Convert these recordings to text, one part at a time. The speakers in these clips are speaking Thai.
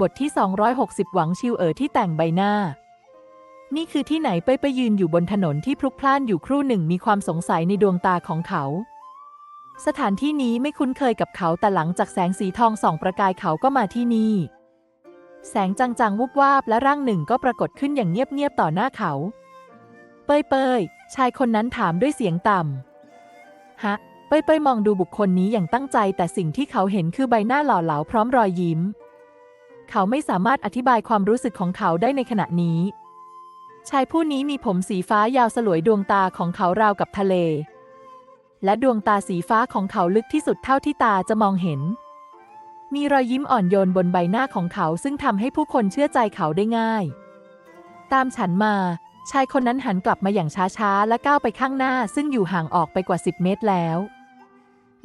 บทที่ 260 หวังชิวเอ๋อที่แต่งใบหน้า นี่คือที่ไหนไปไปยืนอยู่บนถนนที่พลุกพล่านอยู่ครู่หนึ่งมีความสงสัยในดวงตาของเขา สถานที่นี้ไม่คุ้นเคยกับเขาแต่หลังจากแสงสีทองส่องประกายเขาก็มาที่นี่ แสงจางๆวุบวาบและร่างหนึ่งก็ปรากฏขึ้นอย่างเงียบๆต่อหน้าเขา เปยเปยชายคนนั้นถามด้วยเสียงต่ำฮะเปยเปยมองดูบุคคลนี้อย่างตั้งใจ แต่สิ่งที่เขาเห็นคือใบหน้าหล่อเหลาพร้อมรอยยิ้ม เขาไม่สามารถอธิบายความรู้สึกของเขาได้ในขณะนี้ ชายผู้นี้มีผมสีฟ้ายาวสลวยดวงตาของเขาราวกับทะเล และดวงตาสีฟ้าของเขาลึกที่สุดเท่าที่ตาจะมองเห็น มีรอยยิ้มอ่อนโยนบนใบหน้าของเขาซึ่งทำให้ผู้คนเชื่อใจเขาได้ง่าย ตามฉันมา ชายคนนั้นหันกลับมาอย่างช้าๆ และก้าวไปข้างหน้าซึ่งอยู่ห่างออกไปกว่า 10 เมตรแล้ว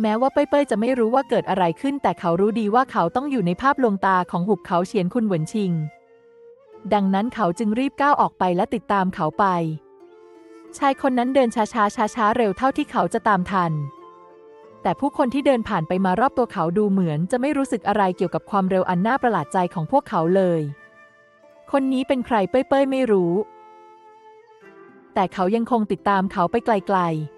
แม้ว่าเป้ยๆจะไม่รู้ว่าเกิดอะไรขึ้น แต่เขารู้ดีว่าเขาต้องอยู่ในภาพลวงตาของหุบเขาเฉียนคุณเหวินชิง ดังนั้นเขาจึงรีบก้าวออกไปและติดตามเขาไป ชายคนนั้นเดินช้าๆช้าๆเร็วเท่าที่เขาจะตามทัน แต่ผู้คนที่เดินผ่านไปมารอบตัวเขาดูเหมือนจะไม่รู้สึกอะไรเกี่ยวกับความเร็วอันน่าประหลาดใจของพวกเขาเลย คนนี้เป็นใครเป้ยๆไม่รู้ แต่เขายังคงติดตามเขาไปไกลๆ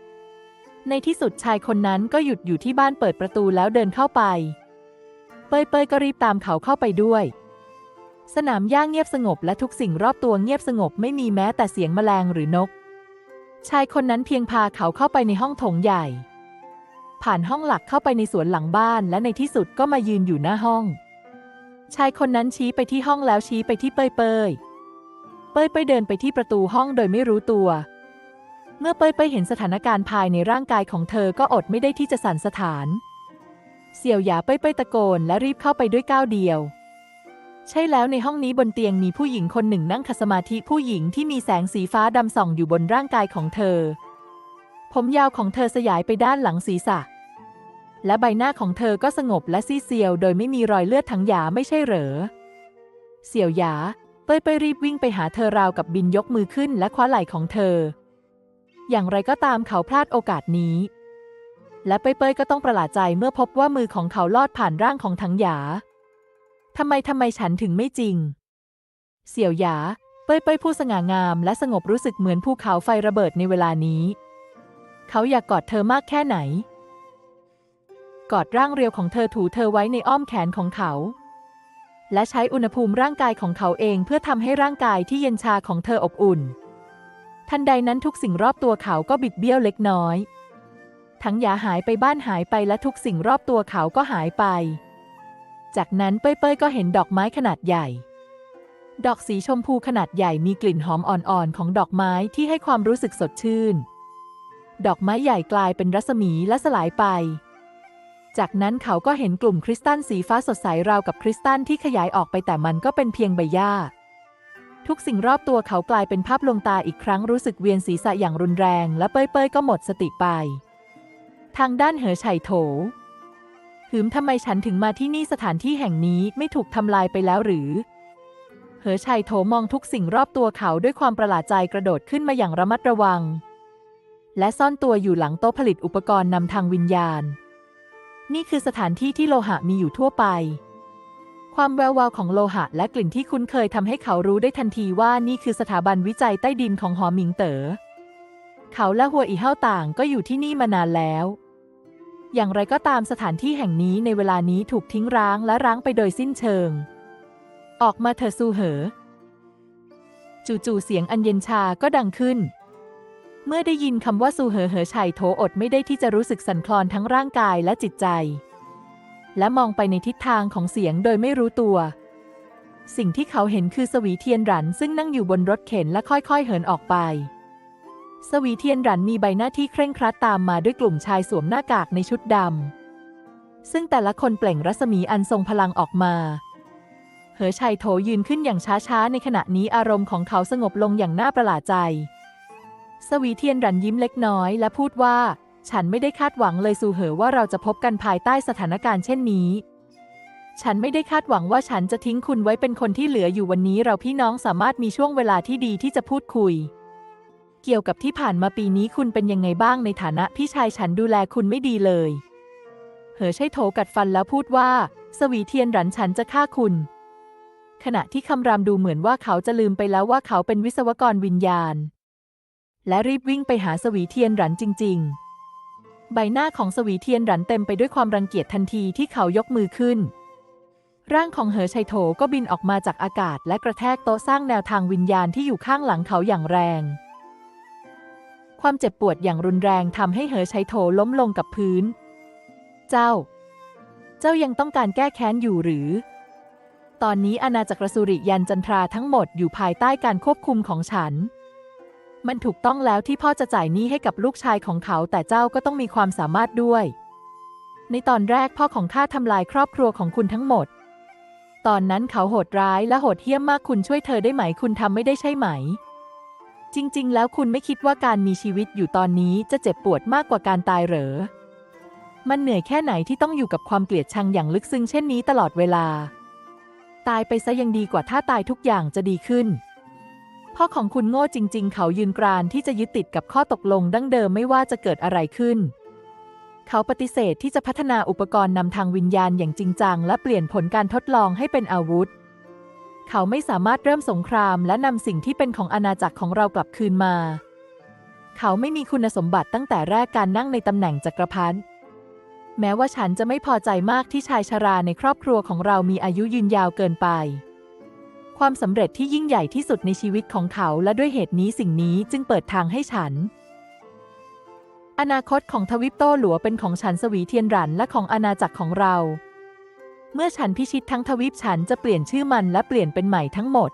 ในที่สุดชายคนนั้นก็หยุดอยู่ที่บ้านเปิดประตูแล้วเดินเข้าไป เป้ยก็รีบตามเขาเข้าไปด้วย สนามหญ้าเงียบสงบและทุกสิ่งรอบตัวเงียบสงบไม่มีแม้แต่เสียงแมลงหรือนก ชายคนนั้นเพียงพาเขาเข้าไปในห้องโถงใหญ่ ผ่านห้องหลักเข้าไปในสวนหลังบ้านและในที่สุดก็มายืนอยู่หน้าห้อง ชายคนนั้นชี้ไปที่ห้องแล้วชี้ไปที่เปยเปยเปยเปยเดินไปที่ประตูห้องโดยไม่รู้ตัว เมื่อเปยเปยเห็นสถานการณ์ภายในร่างกายของเธอก็อดไม่ได้ที่จะสั่นสถาน เสี่ยวหยาเปยเปยตะโกนและรีบเข้าไปด้วยก้าวเดียว ใช่แล้วในห้องนี้บนเตียงมีผู้หญิงคนหนึ่งนั่งขัดสมาธิผู้หญิงที่มีแสงสีฟ้าดำส่องอยู่บนร่างกายของเธอ ผมยาวของเธอสยายไปด้านหลังศีรษะ และใบหน้าของเธอก็สงบและซีเซียว โดยไม่มีรอยเลือดทั้งหยาไม่ใช่เหรอ เสี่ยวหยาเปยเปยรีบวิ่งไปหาเธอราวกับบินยกมือขึ้นและคว้าไหล่ของเธอ อย่างไรก็ตามเขาพลาดโอกาสนี้ และเป้ยเปยก็ต้องประหลาดใจเมื่อพบว่ามือของเขาลอดผ่านร่างของถังหยาทำไมทำไมฉันถึงไม่จริง เสี่ยวหยา เป้ยเป้ยผู้สง่างามและสงบรู้สึกเหมือนภูเขาไฟระเบิดในเวลานี้ เขาอยากกอดเธอมากแค่ไหน กอดร่างเรียวของเธอถูเธอไว้ในอ้อมแขนของเขา และใช้อุณหภูมิร่างกายของเขาเองเพื่อทำให้ร่างกายที่เย็นชาของเธออบอุ่น ทันใดนั้นทุกสิ่งรอบตัวเขาก็บิดเบี้ยวเล็กน้อย ทั้งยาหายไปบ้านหายไปและทุกสิ่งรอบตัวเขาก็หายไป จากนั้นเป้ยเป้ยก็เห็นดอกไม้ขนาดใหญ่ ดอกสีชมพูขนาดใหญ่มีกลิ่นหอมอ่อนๆของดอกไม้ที่ให้ความรู้สึกสดชื่น ดอกไม้ใหญ่กลายเป็นรัศมีและสลายไป จากนั้นเขาก็เห็นกลุ่มคริสตัลสีฟ้าสดใสราวกับคริสตัลที่ขยายออกไปแต่มันก็เป็นเพียงใบหญ้า ทุกสิ่งรอบตัวเขากลายเป็นภาพลวงตาอีกครั้งรู้สึกเวียนศีรษะอย่างรุนแรง และเป้ยเป้ยก็หมดสติไป ทางด้านเหอไฉโถหืมทำไมฉันถึงมาที่นี่สถานที่แห่งนี้ไม่ถูกทำลายไปแล้วหรือ เหอชัยโถมองทุกสิ่งรอบตัวเขาด้วยความประหลาดใจกระโดดขึ้นมาอย่างระมัดระวัง และซ่อนตัวอยู่หลังโต๊ะผลิตอุปกรณ์นำทางวิญญาณ นี่คือสถานที่ที่โลหะมีอยู่ทั่วไป ความแวววาวของโลหะและกลิ่นที่คุ้นเคยทำให้เขารู้ได้ทันทีว่านี่คือสถาบันวิจัยใต้ดินของหอหมิงเต๋อเขาและหัวอีเฮาต่างก็อยู่ที่นี่มานานแล้ว อย่างไรก็ตามสถานที่แห่งนี้ในเวลานี้ถูกทิ้งร้างและร้างไปโดยสิ้นเชิง ออกมาเถอซูเหอ จู่ๆเสียงอันเย็นชาก็ดังขึ้น เมื่อได้ยินคำว่าซูเหอเหอชัยโถอดไม่ได้ที่จะรู้สึกสั่นคลอนทั้งร่างกายและจิตใจ และมองไปในทิศทางของเสียงโดยไม่รู้ตัว สิ่งที่เขาเห็นคือสวีเทียนหรันซึ่งนั่งอยู่บนรถเข็นและค่อยๆ เหินออกไป สวีเทียนหรันมีใบหน้าที่เคร่งครัดตามมาด้วยกลุ่มชายสวมหน้ากากในชุดดำซึ่งแต่ละคนเปล่งรัศมีอันทรงพลังออกมา เหอชัยโถยืนขึ้นอย่างช้าๆ ในขณะนี้อารมณ์ของเขาสงบลงอย่างน่าประหลาดใจ สวีเทียนหรันยิ้มเล็กน้อยและพูดว่า ฉันไม่ได้คาดหวังเลยซูเหอว่าเราจะพบกันภายใต้สถานการณ์เช่นนี้ ฉันไม่ได้คาดหวังว่าฉันจะทิ้งคุณไว้เป็นคนที่เหลืออยู่วันนี้เราพี่น้องสามารถมีช่วงเวลาที่ดีที่จะพูดคุย เกี่ยวกับที่ผ่านมาปีนี้คุณเป็นยังไงบ้างในฐานะพี่ชายฉันดูแลคุณไม่ดีเลย เหอใช่โถกัดฟันแล้วพูดว่า สวีเทียนหรันฉันจะฆ่าคุณ ขณะที่คำรามดูเหมือนว่าเขาจะลืมไปแล้วว่าเขาเป็นวิศวกรวิญญาณ และรีบวิ่งไปหาสวีเทียนหรันจริง ๆ ใบหน้าของสวีเทียนรันเต็มไปด้วยความรังเกียจทันทีที่เขายกมือขึ้น ร่างของเหอชัยโถก็บินออกมาจากอากาศและกระแทกโต๊ะสร้างแนวทางวิญญาณที่อยู่ข้างหลังเขาอย่างแรง ความเจ็บปวดอย่างรุนแรงทำให้เหอชัยโถล้มลงกับพื้น เจ้า เจ้ายังต้องการแก้แค้นอยู่หรือ ตอนนี้อาณาจักรสุริยันจันทราทั้งหมดอยู่ภายใต้การควบคุมของฉัน มันถูกต้องแล้วที่พ่อจะจ่ายหนี้ให้กับลูกชายของเขา แต่เจ้าก็ต้องมีความสามารถด้วย ในตอนแรกพ่อของข้าทำลายครอบครัวของคุณทั้งหมด ตอนนั้นเขาโหดร้ายและโหดเหี้ยมมากคุณช่วยเธอได้ไหมคุณทำไม่ได้ใช่ไหม จริง ๆ แล้วคุณไม่คิดว่าการมีชีวิตอยู่ตอนนี้จะเจ็บปวดมากกว่าการตายเหรอ มันเหนื่อยแค่ไหนที่ต้องอยู่กับความเกลียดชังอย่างลึกซึ้งเช่นนี้ตลอดเวลา ตายไปซะยังดีกว่าถ้าตายทุกอย่างจะดีขึ้น พ่อของคุณโง่จริง ๆ เขายืนกรานที่จะยึดติดกับข้อตกลงดั้งเดิมไม่ว่าจะเกิดอะไรขึ้น เขาปฏิเสธที่จะพัฒนาอุปกรณ์นำทางวิญญาณอย่างจริงจัง และเปลี่ยนผลการทดลองให้เป็นอาวุธ เขาไม่สามารถเริ่มสงคราม และนำสิ่งที่เป็นของอาณาจักรของเรากลับคืนมา เขาไม่มีคุณสมบัติตั้งแต่แรกการนั่งในตำแหน่งจักรพรรดิแม้ว่าฉันจะไม่พอใจมากที่ชายชราในครอบครัวของเรามีอายุยืนยาวเกินไป ความสำเร็จที่ยิ่งใหญ่ที่สุดในชีวิตของเขาและด้วยเหตุนี้สิ่งนี้จึงเปิดทางให้ฉัน อนาคตของทวิปโต้หลัวเป็นของฉันสวีเทียนรันและของอาณาจักรของเรา เมื่อฉันพิชิตทั้งทวีปฉันจะเปลี่ยนชื่อมันและเปลี่ยนเป็นใหม่ทั้งหมด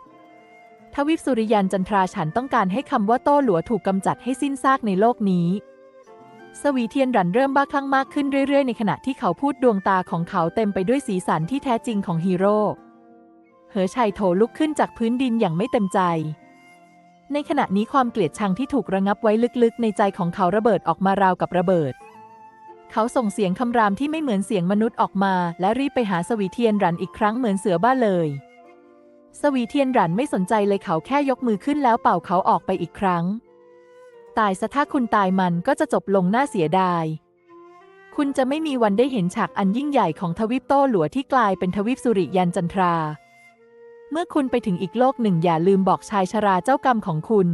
ทวีปสุริยันจันทราฉันต้องการให้คำว่าโต้หลัวถูกกำจัดให้สิ้นซากในโลกนี้สวีเทียนรันเริ่มบ้าคลั่งมากขึ้นเรื่อยๆ ในขณะที่เขาพูดดวงตาของเขาเต็มไปด้วยสีสันที่แท้จริงของฮีโร่ เหอชัยโถลุกขึ้นจากพื้นดินอย่างไม่เต็มใจ ในขณะนี้ความเกลียดชังที่ถูกระงับไว้ลึกๆ ในใจของเขาระเบิดออกมาราวกับระเบิด เขาส่งเสียงคำรามที่ไม่เหมือนเสียงมนุษย์ออกมา และรีบไปหาสวีเทียนรันอีกครั้งเหมือนเสือบ้าเลย สวีเทียนรันไม่สนใจเลยเขาแค่ยกมือขึ้นแล้วเป่าเขาออกไปอีกครั้ง ตายซะถ้าคุณตายมันก็จะจบลงน่าเสียดายคุณจะไม่มีวันได้เห็นฉากอันยิ่งใหญ่ของทวีปโต้หลัวที่กลายเป็นทวีปสุริยันจันทรา เมื่อคุณไปถึงอีกโลกหนึ่งอย่าลืมบอกชายชราเจ้ากรรมของคุณ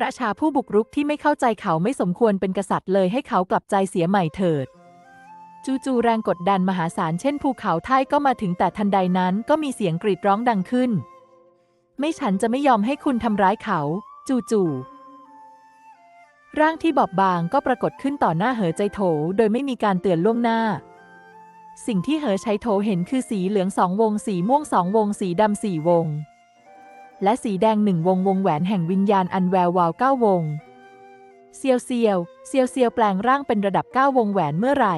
ราชาผู้บุกรุกที่ไม่เข้าใจเขาไม่สมควรเป็นกษัตริย์เลยให้เขากลับใจเสียใหม่เถิด จู่ๆแรงกดดันมหาศาลเช่นภูเขาไท่ก็มาถึงแต่ทันใดนั้นก็มีเสียงกรีดร้องดังขึ้น ไม่ฉันจะไม่ยอมให้คุณทำร้ายเขา จู่ๆร่างที่บอบบางก็ปรากฏขึ้นต่อหน้าเหอใจโถ โดยไม่มีการเตือนล่วงหน้า สิ่งที่เหอชัยโถเห็นคือสีเหลืองสองวง สีม่วงสองวง สีดำสี่วง และสีแดงหนึ่งวงวงแหวนแห่งวิญญาณอันแวววาวเก้าวง เซียวเซียวเซียวเซียวแปลงร่างเป็นระดับเก้าวงแหวนเมื่อไหร่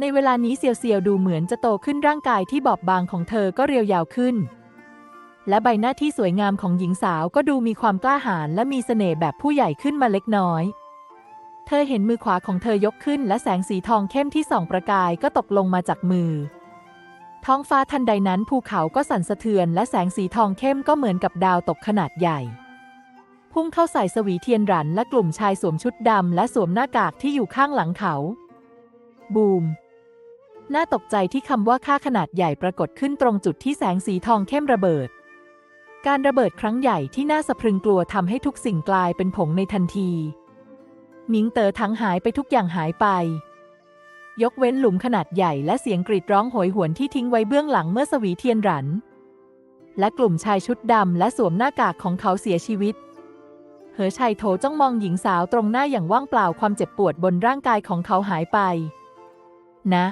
ในเวลานี้เซียวเซียวดูเหมือนจะโตขึ้นร่างกายที่บอบบางของเธอก็เรียวยาวขึ้น และใบหน้าที่สวยงามของหญิงสาวก็ดูมีความกล้าหาญและมีเสน่ห์แบบผู้ใหญ่ขึ้นมาเล็กน้อย เธอเห็นมือขวาของเธอยกขึ้นและแสงสีทองเข้มที่ส่องประกายก็ตกลงมาจากมือ ท้องฟ้าทันใดนั้นภูเขาก็สั่นสะเทือนและแสงสีทองเข้มก็เหมือนกับดาวตกขนาดใหญ่ พุ่งเข้าใส่สวีเทียนรันและกลุ่มชายสวมชุดดำและสวมหน้ากากที่อยู่ข้างหลังเขา บูมน่าตกใจที่คำว่าค่าขนาดใหญ่ปรากฏขึ้นตรงจุดที่แสงสีทองเข้มระเบิด การระเบิดครั้งใหญ่ที่น่าสะพรึงกลัวทำให้ทุกสิ่งกลายเป็นผงในทันที หมิงเต๋อทั้งหายไปทุกอย่างหายไป ยกเว้นหลุมขนาดใหญ่และเสียงกรีดร้องโหยหวนที่ทิ้งไว้เบื้องหลังเมื่อสวีเทียนหรัน และกลุ่มชายชุดดำและสวมหน้ากากของเขาเสียชีวิต เหอชัยโถจ้องมองหญิงสาวตรงหน้าอย่างว่างเปล่าความเจ็บปวดบนร่างกายของเขาหายไป นะ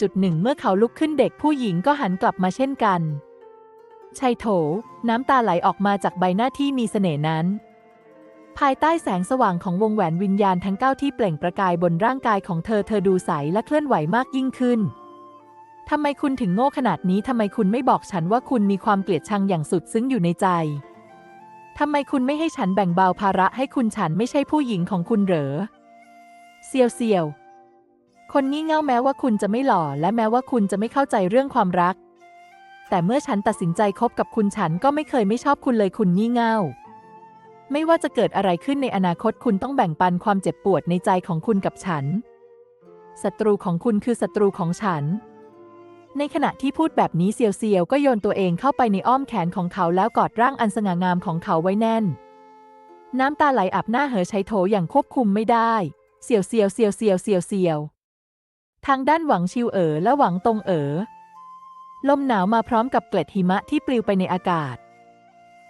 จุดหนึ่งเมื่อเขาลุกขึ้นเด็กผู้หญิงก็หันกลับมาเช่นกันชัยโถ น้ำตาไหลออกมาจากใบหน้าที่มีเสน่ห์นั้น ภายใต้แสงสว่างของวงแหวนวิญญาณทั้งเก้าที่เปล่งประกายบนร่างกายของเธอเธอดูใสและเคลื่อนไหวมากยิ่งขึ้นทำไมคุณถึงโง่ขนาดนี้ทำไมคุณไม่บอกฉันว่าคุณมีความเกลียดชังอย่างสุดซึ้งอยู่ในใจทำไมคุณไม่ให้ฉันแบ่งเบาภาระให้คุณฉันไม่ใช่ผู้หญิงของคุณเหรอเซียวเซียวคนงี่เง่าแม้ว่าคุณจะไม่หล่อ และแม้ว่าคุณจะไม่เข้าใจเรื่องความรัก แต่เมื่อฉันตัดสินใจคบกับคุณฉันก็ไม่เคยไม่ชอบคุณเลยคุณงี่เง่า ไม่ว่าจะเกิดอะไรขึ้นในอนาคตคุณต้องแบ่งปันความเจ็บปวดในใจของคุณกับฉัน ศัตรูของคุณคือศัตรูของฉัน ในขณะที่พูดแบบนี้เซียวเซียวก็โยนตัวเองเข้าไปในอ้อมแขนของเขาแล้วกอดร่างอันสง่างามของเขาไว้แน่น น้ำตาไหลอาบหน้าเหอใช้โถอย่างควบคุมไม่ได้ เซียวเซียวเซียวเซียวเซียวเซียวทางด้านหวังชิวเอ๋อและหวังตงเอ๋อลมหนาวมาพร้อมกับเกล็ดหิมะที่ปลิวไปในอากาศ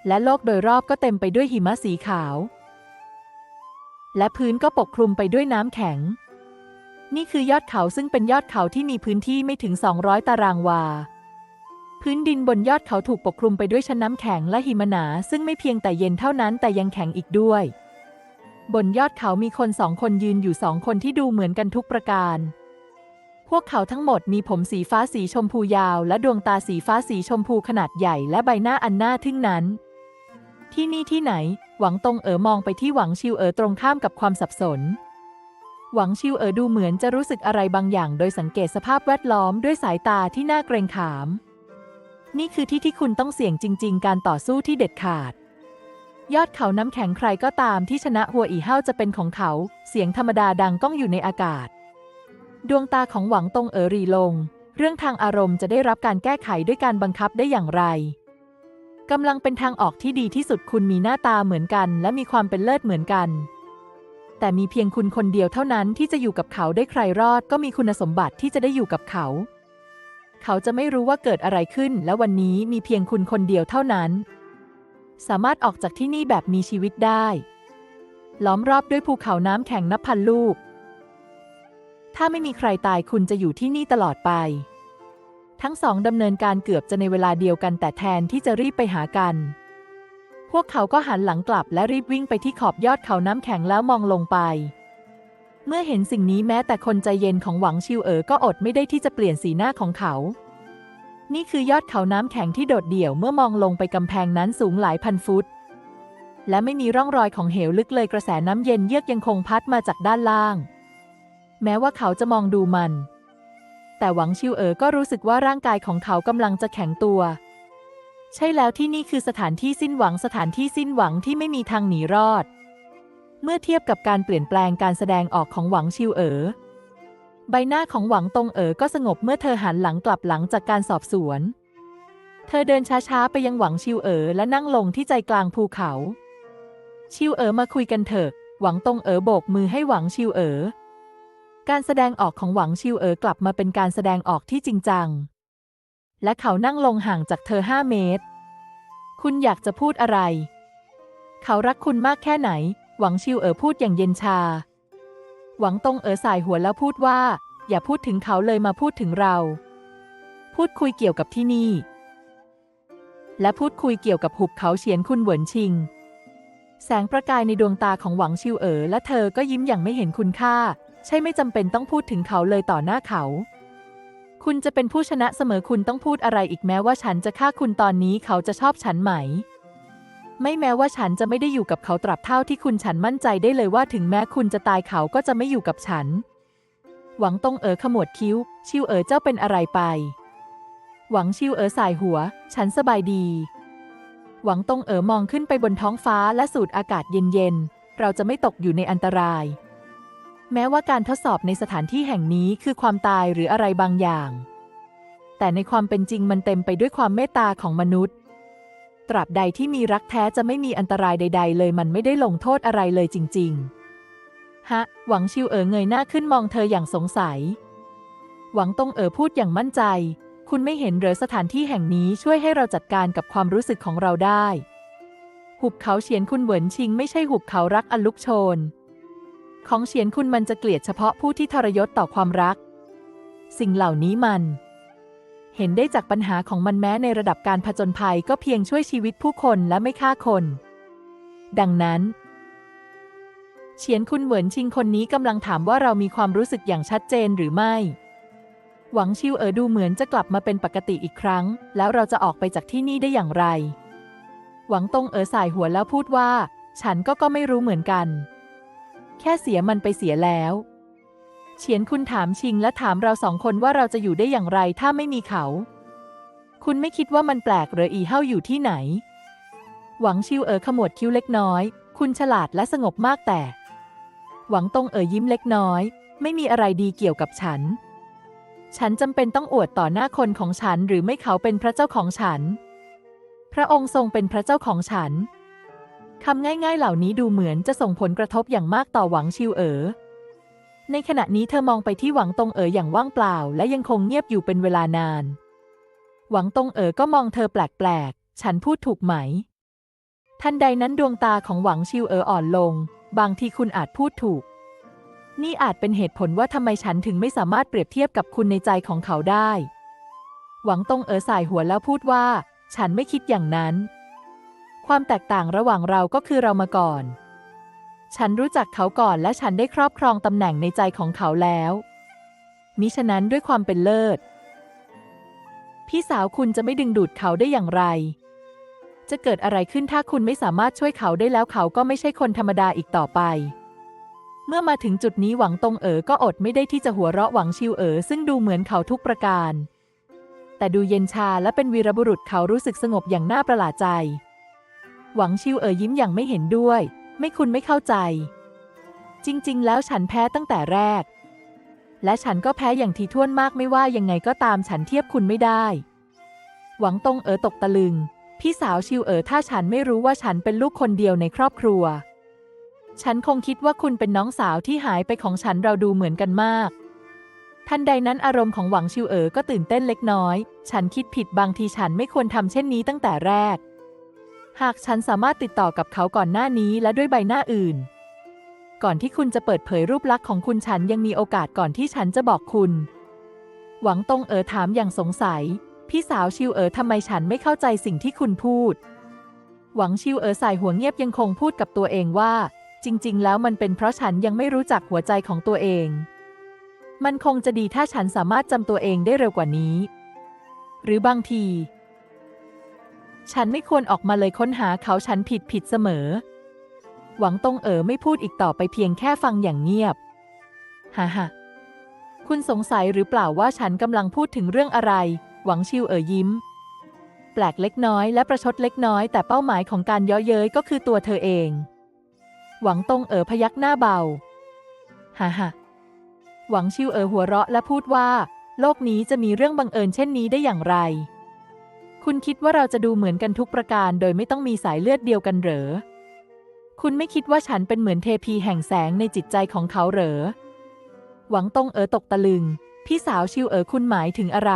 และโลกโดยรอบก็เต็มไปด้วยหิมะสีขาว และพื้นก็ปกคลุมไปด้วยน้ำแข็ง นี่คือยอดเขาซึ่งเป็นยอดเขาที่มีพื้นที่ไม่ถึง 200 ตารางวา พื้นดินบนยอดเขาถูกปกคลุมไปด้วยชั้นน้ำแข็งและหิมะหนา ซึ่งไม่เพียงแต่เย็นเท่านั้นแต่ยังแข็งอีกด้วย บนยอดเขามีคนสองคนยืนอยู่สองคนที่ดูเหมือนกันทุกประการพวกเขาทั้งหมดมีผมสีฟ้าสีชมพูยาว และดวงตาสีฟ้าสีชมพูขนาดใหญ่และใบหน้าอันน่าทึ่งนั้น ที่นี่ที่ไหน หวังตงเอ๋อมองไปที่หวังชิวเอ๋อตรงข้ามกับความสับสน หวังชิวเอ๋อดูเหมือนจะรู้สึกอะไรบางอย่าง โดยสังเกตสภาพแวดล้อมด้วยสายตาที่น่าเกรงขาม นี่คือที่ที่คุณต้องเสี่ยงจริง ๆ การต่อสู้ที่เด็ดขาด ยอดเขาน้ำแข็งใครก็ตามที่ชนะหัวอีเฮาจะเป็นของเขา เสียงธรรมดาดังก้องอยู่ในอากาศ ดวงตาของหวังตงเอ๋อรีลง เรื่องทางอารมณ์จะได้รับการแก้ไขด้วยการบังคับได้อย่างไร กำลังเป็นทางออกที่ดีที่สุดคุณมีหน้าตาเหมือนกัน และมีความเป็นเลิศเหมือนกัน แต่มีเพียงคุณคนเดียวเท่านั้นที่จะอยู่กับเขาได้ใครรอดก็มีคุณสมบัติที่จะได้อยู่กับเขา เขาจะไม่รู้ว่าเกิดอะไรขึ้น และวันนี้มีเพียงคุณคนเดียวเท่านั้น สามารถออกจากที่นี่แบบมีชีวิตได้ ล้อมรอบด้วยภูเขาน้ำแข็งนับพันลูก ถ้าไม่มีใครตายคุณจะอยู่ที่นี่ตลอดไป ทั้งสองดำเนินการเกือบจะในเวลาเดียวกันแต่แทนที่จะรีบไปหากัน พวกเขาก็หันหลังกลับและรีบวิ่งไปที่ขอบยอดเขาน้ำแข็งแล้วมองลงไป เมื่อเห็นสิ่งนี้แม้แต่คนใจเย็นของหวังชิวเอ๋อก็อดไม่ได้ที่จะเปลี่ยนสีหน้าของเขา นี่คือยอดเขาน้ำแข็งที่โดดเดี่ยวเมื่อมองลงไปกำแพงนั้นสูงหลายพันฟุต และไม่มีร่องรอยของเหวลึกเลยกระแสน้ำเย็นเยือกยังคงพัดมาจากด้านล่าง แม้ว่าเขาจะมองดูมัน แต่หวังชิวเอ๋อก็รู้สึกว่าร่างกายของเขากำลังจะแข็งตัว ใช่แล้วที่นี่คือสถานที่สิ้นหวังสถานที่สิ้นหวังที่ไม่มีทางหนีรอด เมื่อเทียบกับการเปลี่ยนแปลงการแสดงออกของหวังชิวเอ๋อใบหน้าของหวังตงเอ๋อก็สงบเมื่อเธอหันหลังกลับหลังจากการสอบสวน เธอเดินช้าๆไปยังหวังชิวเอ๋อและนั่งลงที่ใจกลางภูเขา ชิวเอ๋อมาคุยกันเถอะ หวังตงเอ๋อโบกมือให้หวังชิวเอ๋อ การแสดงออกของหวังชิวเอ๋อกลับมาเป็นการแสดงออกที่จริงจัง และเขานั่งลงห่างจากเธอห้าเมตร คุณอยากจะพูดอะไร เขารักคุณมากแค่ไหน หวังชิวเอ๋อพูดอย่างเย็นชา หวังตงเอ๋อสายหัวแล้วพูดว่า อย่าพูดถึงเขาเลยมาพูดถึงเรา พูดคุยเกี่ยวกับที่นี่ และพูดคุยเกี่ยวกับหุบเขาเฉียนคุณเหวินชิงแสงประกายในดวงตาของหวังชิวเอ๋อและเธอก็ยิ้มอย่างไม่เห็นคุณค่า ใช่ไม่จำเป็นต้องพูดถึงเขาเลยต่อหน้าเขา คุณจะเป็นผู้ชนะเสมอคุณต้องพูดอะไรอีกแม้ว่าฉันจะฆ่าคุณตอนนี้เขาจะชอบฉันไหม ไม่แม้ว่าฉันจะไม่ได้อยู่กับเขาตราบเท่าที่คุณฉันมั่นใจได้เลยว่าถึงแม้คุณจะตายเขาก็จะไม่อยู่กับฉัน หวังตงเอ๋อขมวดคิ้ว ชิวเอ๋อเจ้าเป็นอะไรไป หวังชิวเอ๋อสายหัว ฉันสบายดี หวังตงเอ๋อมองขึ้นไปบนท้องฟ้าและสูดอากาศเย็นๆเราจะไม่ตกอยู่ในอันตราย แม้ว่าการทดสอบในสถานที่แห่งนี้คือความตายหรืออะไรบางอย่าง แต่ในความเป็นจริงมันเต็มไปด้วยความเมตตาของมนุษย์ ตราบใดที่มีรักแท้จะไม่มีอันตรายใด ๆ เลยมันไม่ได้ลงโทษอะไรเลยจริง ๆ ฮะ หวังชิวเอ๋อเงยหน้าขึ้นมองเธออย่างสงสัย หวังตงเอ๋อพูดอย่างมั่นใจ คุณไม่เห็นเหรือสถานที่แห่งนี้ช่วยให้เราจัดการกับความรู้สึกของเราได้ หุบเขาเฉียนคุณเหวินชิงไม่ใช่หุบเขารักอันลุกโชน ของเฉียนคุณมันจะเกลียดเฉพาะผู้ที่ทรยศต่อความรัก สิ่งเหล่านี้มัน เห็นได้จากปัญหาของมันแม้ในระดับการผจญภัยก็เพียงช่วยชีวิตผู้คนและไม่ฆ่าคน ดังนั้นเฉียนคุณเหวินชิงคนนี้กำลังถามว่าเรามีความรู้สึกอย่างชัดเจนหรือไม่ หวังชิวเอ๋อดูเหมือนจะกลับมาเป็นปกติอีกครั้ง แล้วเราจะออกไปจากที่นี่ได้อย่างไร หวังตงเอ๋อสายหัวแล้วพูดว่า ฉันก็ก็ไม่รู้เหมือนกัน แค่เสียมันไปเสียแล้วเฉียนคุณถามชิงและถามเราสองคนว่าเราจะอยู่ได้อย่างไรถ้าไม่มีเขา คุณไม่คิดว่ามันแปลกหรืออีเฮาอยู่ที่ไหน หวังชิวเอ๋อขมวดคิ้วเล็กน้อย คุณฉลาดและสงบมากแต่ หวังตงเอ๋อยิ้มเล็กน้อย ไม่มีอะไรดีเกี่ยวกับฉัน ฉันจำเป็นต้องอวดต่อหน้าคนของฉันหรือไม่เขาเป็นพระเจ้าของฉัน พระองค์ทรงเป็นพระเจ้าของฉัน คำง่ายๆ เหล่านี้ดูเหมือนจะส่งผลกระทบอย่างมากต่อหวังชิวเอ๋อ ในขณะนี้เธอมองไปที่หวังตงเอ๋ออย่างว่างเปล่า และยังคงเงียบอยู่เป็นเวลานาน หวังตงเอ๋อก็มองเธอแปลกๆ ฉันพูดถูกไหม ทันใดนั้นดวงตาของหวังชิวเอ๋ออ่อนลง บางทีคุณอาจพูดถูก นี่อาจเป็นเหตุผลว่าทำไมฉันถึงไม่สามารถเปรียบเทียบกับคุณในใจของเขาได้ หวังตงเอ๋อสายหัวแล้วพูดว่า ฉันไม่คิดอย่างนั้น ความแตกต่างระหว่างเราก็คือเรามาก่อน ฉันรู้จักเขาก่อนและฉันได้ครอบครองตำแหน่งในใจของเขาแล้วมิฉะนั้นด้วยความเป็นเลิศ พี่สาวคุณจะไม่ดึงดูดเขาได้อย่างไร จะเกิดอะไรขึ้นถ้าคุณไม่สามารถช่วยเขาได้แล้วเขาก็ไม่ใช่คนธรรมดาอีกต่อไป เมื่อมาถึงจุดนี้หวังตรงเอ๋อก็อดไม่ได้ที่จะหัวเราะหวังชิวเอ๋อซึ่งดูเหมือนเขาทุกประการ แต่ดูเย็นชาและเป็นวีรบุรุษเขารู้สึกสงบอย่างน่าประหลาดใจ หวังชิวเอ๋อยิ้มอย่างไม่เห็นด้วย ไม่คุณไม่เข้าใจ จริง ๆ แล้วฉันแพ้ตั้งแต่แรก และฉันก็แพ้อย่างทีท่วนมากไม่ว่ายังไงก็ตามฉันเทียบคุณไม่ได้ หวังตงเอ๋อตกตะลึง พี่สาวชิวเอ๋อถ้าฉันไม่รู้ว่าฉันเป็นลูกคนเดียวในครอบครัว ฉันคงคิดว่าคุณเป็นน้องสาวที่หายไปของฉันเราดูเหมือนกันมากทันใดนั้นอารมณ์ของหวังชิวเอ๋อก็ตื่นเต้นเล็กน้อย ฉันคิดผิดบางทีฉันไม่ควรทำเช่นนี้ตั้งแต่แรก หากฉันสามารถติดต่อกับเขาก่อนหน้านี้และด้วยใบหน้าอื่น ก่อนที่คุณจะเปิดเผยรูปลักษณ์ของคุณฉันยังมีโอกาสก่อนที่ฉันจะบอกคุณ หวังตงเอ๋อถามอย่างสงสัย พี่สาวชิวเอ๋อทำไมฉันไม่เข้าใจสิ่งที่คุณพูด หวังชิวเอ๋อสายหัวเงียบยังคงพูดกับตัวเองว่า จริง ๆ แล้วมันเป็นเพราะฉันยังไม่รู้จักหัวใจของตัวเอง มันคงจะดีถ้าฉันสามารถจำตัวเองได้เร็วกว่านี้ หรือบางที ฉันไม่ควรออกมาเลยค้นหาเขาฉันผิดผิดเสมอ หวังตงเอ๋อไม่พูดอีกต่อไปเพียงแค่ฟังอย่างเงียบฮ่าฮ่าคุณสงสัยหรือเปล่าว่าฉันกำลังพูดถึงเรื่องอะไร หวังชิวเอ๋อยิ้ม แปลกเล็กน้อยและประชดเล็กน้อย แต่เป้าหมายของการเย้อเย้ยก็คือตัวเธอเอง หวังตงเอ๋อพยักหน้าเบาฮ่าฮ่าหวังชิวเอ๋อหัวเราะและพูดว่า โลกนี้จะมีเรื่องบังเอิญเช่นนี้ได้อย่างไร คุณคิดว่าเราจะดูเหมือนกันทุกประการโดยไม่ต้องมีสายเลือดเดียวกันเหรอ คุณไม่คิดว่าฉันเป็นเหมือนเทพีแห่งแสงในจิตใจของเขาเหรอ หวังตงเอ๋อตกตะลึง พี่สาวชิวเอ๋อคุณหมายถึงอะไร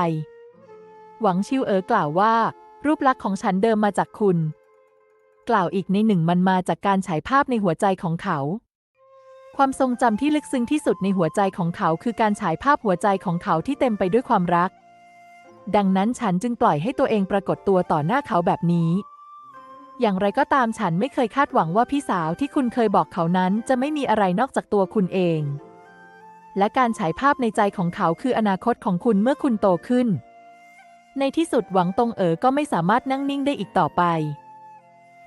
หวังชิวเอ๋อกล่าวว่า รูปลักษณ์ของฉันเดิมมาจากคุณ กล่าวอีกในหนึ่งมันมาจากการฉายภาพในหัวใจของเขา ความทรงจำที่ลึกซึ้งที่สุดในหัวใจของเขาคือการฉายภาพหัวใจของเขาที่เต็มไปด้วยความรัก ดังนั้นฉันจึงปล่อยให้ตัวเองปรากฏตัวต่อหน้าเขาแบบนี้ อย่างไรก็ตามฉันไม่เคยคาดหวังว่าพี่สาวที่คุณเคยบอกเขานั้นจะไม่มีอะไรนอกจากตัวคุณเอง และการฉายภาพในใจของเขาคืออนาคตของคุณเมื่อคุณโตขึ้น ในที่สุดหวังตงเอ๋อก็ไม่สามารถนั่งนิ่งได้อีกต่อไป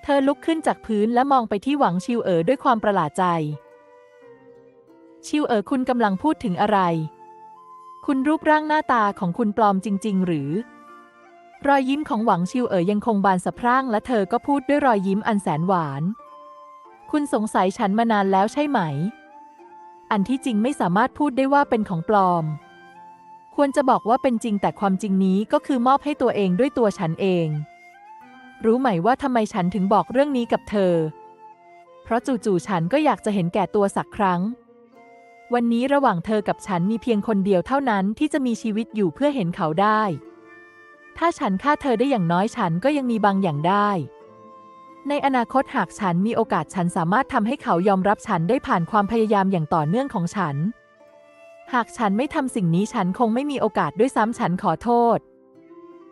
เธอลุกขึ้นจากพื้นและมองไปที่หวังชิวเอ๋อด้วยความประหลาดใจ ชิวเอ๋อคุณกำลังพูดถึงอะไร คุณรูปร่างหน้าตาของคุณปลอมจริง ๆ หรือ รอยยิ้มของหวังชิวเอ๋อยังคงบานสะพรั่งและเธอก็พูดด้วยรอยยิ้มอันแสนหวาน คุณสงสัยฉันมานานแล้วใช่ไหม อันที่จริงไม่สามารถพูดได้ว่าเป็นของปลอม ควรจะบอกว่าเป็นจริงแต่ความจริงนี้ก็คือมอบให้ตัวเองด้วยตัวฉันเอง รู้ไหมว่าทำไมฉันถึงบอกเรื่องนี้กับเธอ เพราะจู่ๆฉันก็อยากจะเห็นแก่ตัวสักครั้ง วันนี้ระหว่างเธอกับฉันมีเพียงคนเดียวเท่านั้นที่จะมีชีวิตอยู่เพื่อเห็นเขาได้ ถ้าฉันฆ่าเธอได้อย่างน้อยฉันก็ยังมีบางอย่างได้ ในอนาคตหากฉันมีโอกาสฉันสามารถทำให้เขายอมรับฉันได้ผ่านความพยายามอย่างต่อเนื่องของฉัน หากฉันไม่ทำสิ่งนี้ฉันคงไม่มีโอกาสด้วยซ้ำฉันขอโทษ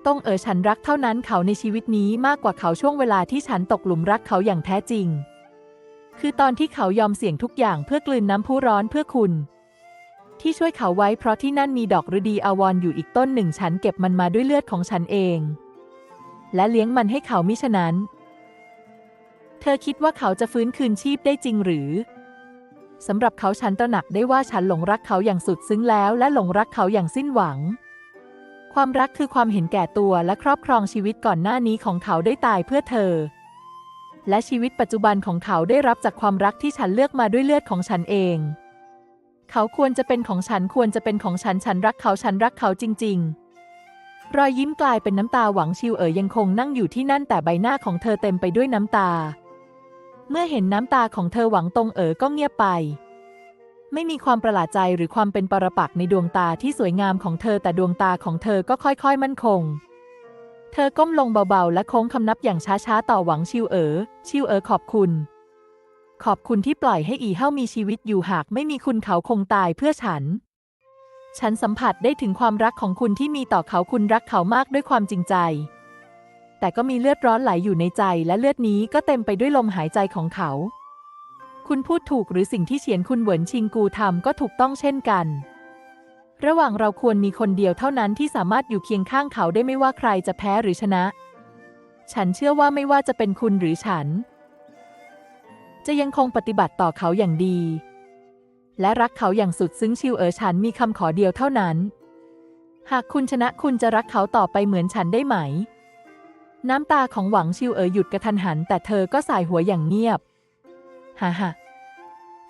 ต้องเอ๋อฉันรักเท่านั้นเขาในชีวิตนี้มากกว่าเขาช่วงเวลาที่ฉันตกหลุมรักเขาอย่างแท้จริง คือตอนที่เขายอมเสี่ยงทุกอย่างเพื่อกลืนน้ำพุร้อนเพื่อคุณ ที่ช่วยเขาไว้เพราะที่นั่นมีดอกฤดีอาวรอยู่อีกต้นหนึ่งฉันเก็บมันมาด้วยเลือดของฉันเอง และเลี้ยงมันให้เขามิฉะนั้น เธอคิดว่าเขาจะฟื้นคืนชีพได้จริงหรือสำหรับเขาฉันตระหนักได้ว่าฉันหลงรักเขาอย่างสุดซึ้งแล้ว และหลงรักเขาอย่างสิ้นหวัง ความรักคือความเห็นแก่ตัวและครอบครองชีวิตก่อนหน้านี้ของเขาได้ตายเพื่อเธอ และชีวิตปัจจุบันของเขาได้รับจากความรักที่ฉันเลือกมาด้วยเลือดของฉันเอง เขาควรจะเป็นของฉันควรจะเป็นของฉันฉันรักเขาฉันรักเขาจริง ๆ รอยยิ้มกลายเป็นน้ำตาหวังชิวเอ๋ยยังคงนั่งอยู่ที่นั่นแต่ใบหน้าของเธอเต็มไปด้วยน้ำตา เมื่อเห็นน้ำตาของเธอหวังตรงเอ๋อก็เงียบไป ไม่มีความประหลาดใจหรือความเป็นปรปักษ์ในดวงตาที่สวยงามของเธอแต่ดวงตาของเธอก็ค่อย ๆ มั่นคง เธอก้มลงเบาๆ และโค้งคำนับอย่างช้าๆ ต่อหวังชิวเอ๋อ ชิวเอ๋อขอบคุณ ขอบคุณที่ปล่อยให้อีเฮามีชีวิตอยู่หากไม่มีคุณเขาคงตายเพื่อฉัน ฉันสัมผัสได้ถึงความรักของคุณที่มีต่อเขาคุณรักเขามากด้วยความจริงใจ แต่ก็มีเลือดร้อนไหลอยู่ในใจและเลือดนี้ก็เต็มไปด้วยลมหายใจของเขา คุณพูดถูกหรือสิ่งที่เฉียนคุณเหวินชิงกูทำก็ถูกต้องเช่นกัน ระหว่างเราควรมีคนเดียวเท่านั้นที่สามารถอยู่เคียงข้างเขาได้ไม่ว่าใครจะแพ้หรือชนะ ฉันเชื่อว่าไม่ว่าจะเป็นคุณหรือฉัน จะยังคงปฏิบัติต่อเขาอย่างดี และรักเขาอย่างสุดซึ้งชิวเอ๋อฉันมีคำขอเดียวเท่านั้น หากคุณชนะคุณจะรักเขาต่อไปเหมือนฉันได้ไหม น้ำตาของหวังชิวเอ๋อหยุดกระทันหัน แต่เธอก็สายหัวอย่างเงียบ ฮ่าฮ่า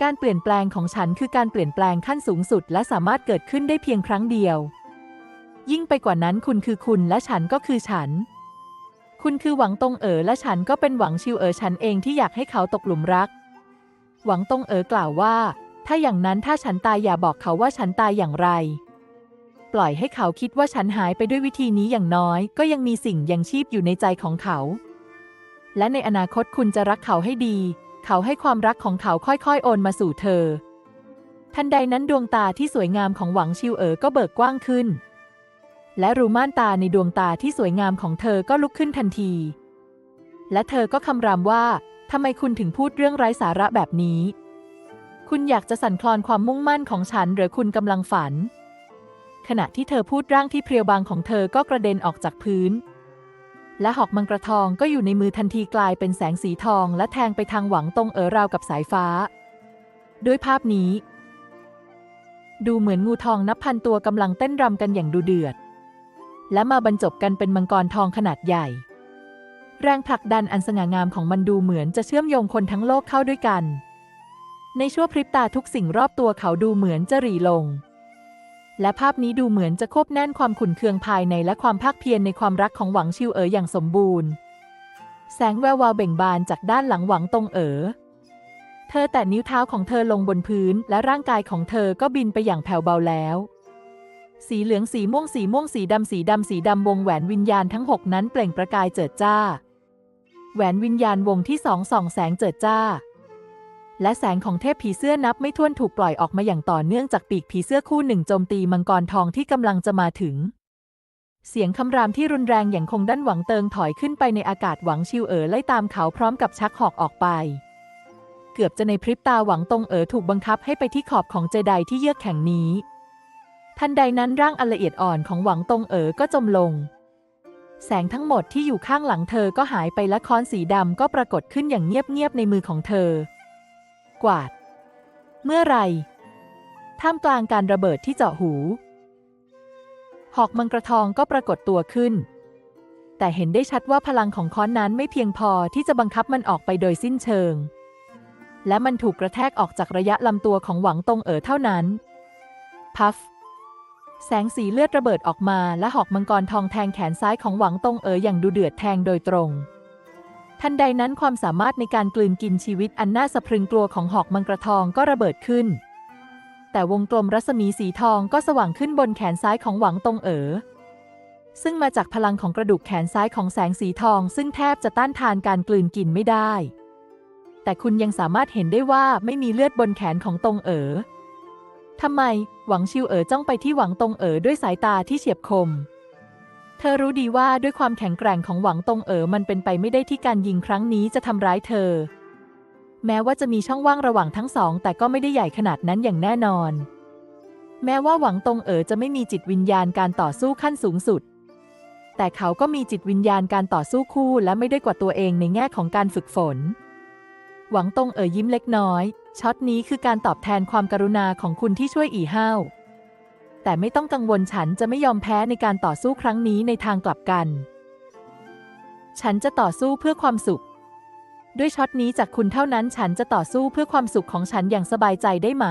การเปลี่ยนแปลงของฉันคือการเปลี่ยนแปลงขั้นสูงสุด และสามารถเกิดขึ้นได้เพียงครั้งเดียว ยิ่งไปกว่านั้นคุณคือคุณและฉันก็คือฉัน คุณคือหวังตงเอ๋อและฉันก็เป็นหวังชิวเอ๋อฉันเองที่อยากให้เขาตกหลุมรัก หวังตงเอ๋อกล่าวว่า ถ้าอย่างนั้นถ้าฉันตายอย่าบอกเขาว่าฉันตายอย่างไร ปล่อยให้เขาคิดว่าฉันหายไปด้วยวิธีนี้อย่างน้อย ก็ยังมีสิ่งยังชีพอยู่ในใจของเขา และในอนาคตคุณจะรักเขาให้ดี เขาให้ความรักของเขาค่อยๆ โอนมาสู่เธอ ทันใดนั้นดวงตาที่สวยงามของหวังชิวเอ๋อก็เบิกกว้างขึ้น และรูม่านตาในดวงตาที่สวยงามของเธอก็ลุกขึ้นทันที และเธอก็คำรามว่าทำไมคุณถึงพูดเรื่องไร้สาระแบบนี้ คุณอยากจะสั่นคลอนความมุ่งมั่นของฉันหรือคุณกำลังฝัน ขณะที่เธอพูดร่างที่เพรียวบางของเธอก็กระเด็นออกจากพื้น และหอกมังกรทองก็อยู่ในมือทันทีกลายเป็นแสงสีทอง และแทงไปทางหวังตรงเอ๋อราวกับสายฟ้า ด้วยภาพนี้ ดูเหมือนงูทองนับพันตัวกำลังเต้นรำกันอย่างดูเดือด และมาบรรจบกันเป็นมังกรทองขนาดใหญ่ แรงผลักดันอันสง่างามของมันดูเหมือนจะเชื่อมโยงคนทั้งโลกเข้าด้วยกัน ในชั่วพริบตาทุกสิ่งรอบตัวเขาดูเหมือนจะหรี่ลง และภาพนี้ดูเหมือนจะควบแน่นความขุ่นเคืองภายในและความภาคเพียรในความรักของหวังชิวเอ๋ออย่างสมบูรณ์ แสงแวววาวเบ่งบานจากด้านหลังหวังตงเอ๋อเธอแต่นิ้วเท้าของเธอลงบนพื้น และร่างกายของเธอก็บินไปอย่างแผ่วเบาแล้ว สีเหลืองสีม่วงสีม่วงสีดำสีดำสีดำวงแหวนวิญญาณทั้งหกนั้นเปล่งประกายเจิดจ้า แหวนวิญญาณวงที่สองส่องแสงเจิดจ้า และแสงของเทพผีเสื้อนับไม่ถ้วนถูกปล่อยออกมาอย่างต่อเนื่องจากปีกผีเสื้อคู่หนึ่งโจมตีมังกรทองที่กำลังจะมาถึง เสียงคำรามที่รุนแรงอย่างคงด้านหวังเติงถอยขึ้นไปในอากาศหวังชิวเอ๋อไล่ตามเขาพร้อมกับชักหอกออกไป เกือบจะในพริบตาหวังตงเอ๋อถูกบังคับให้ไปที่ขอบของเจไดที่เยือกแข็งนี้ทันใดนั้นร่างอันละเอียดอ่อนของหวังตงเอ๋อก็จมลง แสงทั้งหมดที่อยู่ข้างหลังเธอก็หายไปและค้อนสีดำก็ปรากฏขึ้นอย่างเงียบๆในมือของเธอ กวาด เมื่อไรท่ามกลางการระเบิดที่เจาะหู หอกมังกรทองก็ปรากฏตัวขึ้น แต่เห็นได้ชัดว่าพลังของค้อนนั้นไม่เพียงพอที่จะบังคับมันออกไปโดยสิ้นเชิง และมันถูกกระแทกออกจากระยะลำตัวของหวังตงเอ๋อเท่านั้น พัฟแสงสีเลือดระเบิดออกมาและหอกมังกรทองแทงแขนซ้ายของหวังตงเอ๋ออย่างดูเดือดแทงโดยตรง ทันใดนั้นความสามารถในการกลืนกินชีวิตอันน่าสะพรึงกลัวของหอกมังกรทองก็ระเบิดขึ้น แต่วงกลมรัศมีสีทองก็สว่างขึ้นบนแขนซ้ายของหวังตงเอ๋อซึ่งมาจากพลังของกระดูกแขนซ้ายของแสงสีทอง ซึ่งแทบจะต้านทานการกลืนกินไม่ได้ แต่คุณยังสามารถเห็นได้ว่าไม่มีเลือดบนแขนของตงเอ๋อทำไม หวังชิวเอ๋อจ้องไปที่หวังตงเอ๋อด้วยสายตาที่เฉียบคม เธอรู้ดีว่าด้วยความแข็งแกร่งของหวังตงเอ๋อมันเป็นไปไม่ได้ที่การยิงครั้งนี้จะทำร้ายเธอ แม้ว่าจะมีช่องว่างระหว่างทั้งสอง แต่ก็ไม่ได้ใหญ่ขนาดนั้นอย่างแน่นอน แม้ว่าหวังตงเอ๋อจะไม่มีจิตวิญญาณการต่อสู้ขั้นสูงสุด แต่เขาก็มีจิตวิญญาณการต่อสู้คู่และไม่ได้กว่าตัวเองในแง่ของการฝึกฝน หวังตงเอ๋อยิ้มเล็กน้อย ช็อตนี้คือการตอบแทนความกรุณาของคุณที่ช่วยอีห้าว แต่ไม่ต้องกังวลฉันจะไม่ยอมแพ้ในการต่อสู้ครั้งนี้ในทางกลับกัน ฉันจะต่อสู้เพื่อความสุข ด้วยช็อตนี้จากคุณเท่านั้นฉันจะต่อสู้เพื่อความสุขของฉันอย่างสบายใจได้ไหม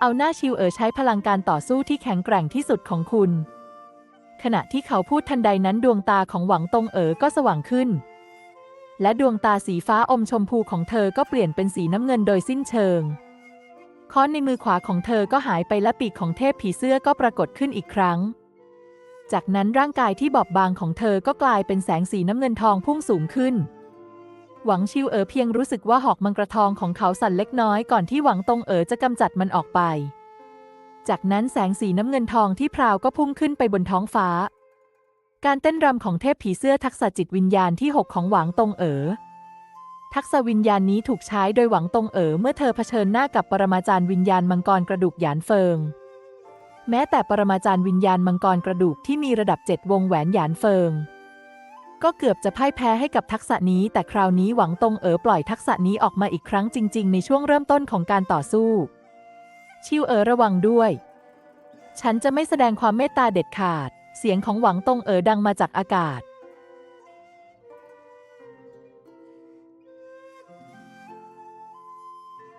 เอาหน้าชิวเอ๋อใช้พลังการต่อสู้ที่แข็งแกร่งที่สุดของคุณ ขณะที่เขาพูดทันใดนั้นดวงตาของหวังตงเอ๋อก็สว่างขึ้น และดวงตาสีฟ้าอมชมพูของเธอก็เปลี่ยนเป็นสีน้ำเงินโดยสิ้นเชิง ค้อนในมือขวาของเธอก็หายไปและปีกของเทพผีเสื้อก็ปรากฏขึ้นอีกครั้ง จากนั้นร่างกายที่บอบบางของเธอก็กลายเป็นแสงสีน้ำเงินทองพุ่งสูงขึ้น หวังชิวเอ๋อเพียงรู้สึกว่าหอกมังกรทองของเขาสั่นเล็กน้อยก่อนที่หวังตงเอ๋อจะกำจัดมันออกไป จากนั้นแสงสีน้ำเงินทองที่พราวก็พุ่งขึ้นไปบนท้องฟ้า การเต้นรำของเทพผีเสื้อทักษะจิตวิญญาณที่6ของหวังตงเอ๋อ ทักษะวิญญาณนี้ถูกใช้โดยหวังตงเอ๋อเมื่อเธอเผชิญหน้ากับปรมาจารย์วิญญาณมังกรกระดูกหยานเฟิง แม้แต่ปรมาจารย์วิญญาณมังกรกระดูกที่มีระดับเจ็ดวงแหวนหยานเฟิง ก็เกือบจะพ่ายแพ้ให้กับทักษะนี้ แต่คราวนี้หวังตงเอ๋อปล่อยทักษะนี้ออกมาอีกครั้งจริง ๆ ในช่วงเริ่มต้นของการต่อสู้ ชิวเอ๋อระวังด้วย ฉันจะไม่แสดงความเมตตาเด็ดขาด เสียงของหวังตงเอ๋อดังมาจากอากาศ